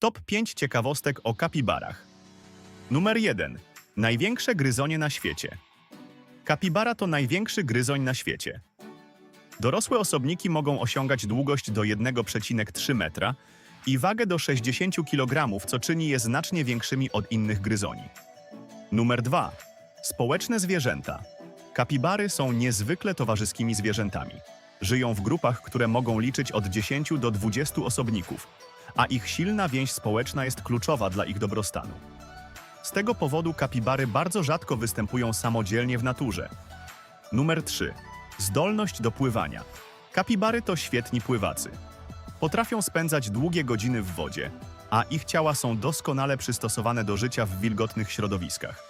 Top 5 ciekawostek o kapibarach. Numer 1. Największe gryzonie na świecie. Kapibara to największy gryzoń na świecie. Dorosłe osobniki mogą osiągać długość do 1,3 metra i wagę do 60 kg, co czyni je znacznie większymi od innych gryzoni. Numer 2. Społeczne zwierzęta. Kapibary są niezwykle towarzyskimi zwierzętami. Żyją w grupach, które mogą liczyć od 10 do 20 osobników, a ich silna więź społeczna jest kluczowa dla ich dobrostanu. Z tego powodu kapibary bardzo rzadko występują samodzielnie w naturze. Numer 3. Zdolność do pływania. Kapibary to świetni pływacy. Potrafią spędzać długie godziny w wodzie, a ich ciała są doskonale przystosowane do życia w wilgotnych środowiskach.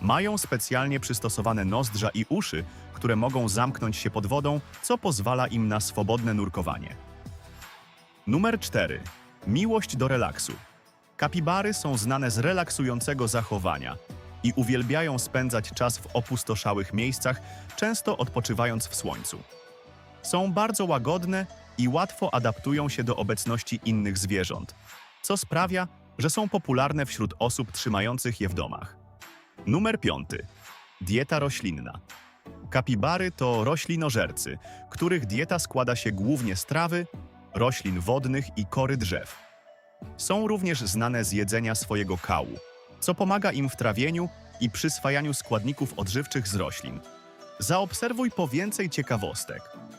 Mają specjalnie przystosowane nozdrza i uszy, które mogą zamknąć się pod wodą, co pozwala im na swobodne nurkowanie. Numer 4. Miłość do relaksu. Kapibary są znane z relaksującego zachowania i uwielbiają spędzać czas w opustoszałych miejscach, często odpoczywając w słońcu. Są bardzo łagodne i łatwo adaptują się do obecności innych zwierząt, co sprawia, że są popularne wśród osób trzymających je w domach. Numer 5. Dieta roślinna. Kapibary to roślinożercy, których dieta składa się głównie z trawy, roślin wodnych i kory drzew. Są również znane z jedzenia swojego kału, co pomaga im w trawieniu i przyswajaniu składników odżywczych z roślin. Zaobserwuj po więcej ciekawostek,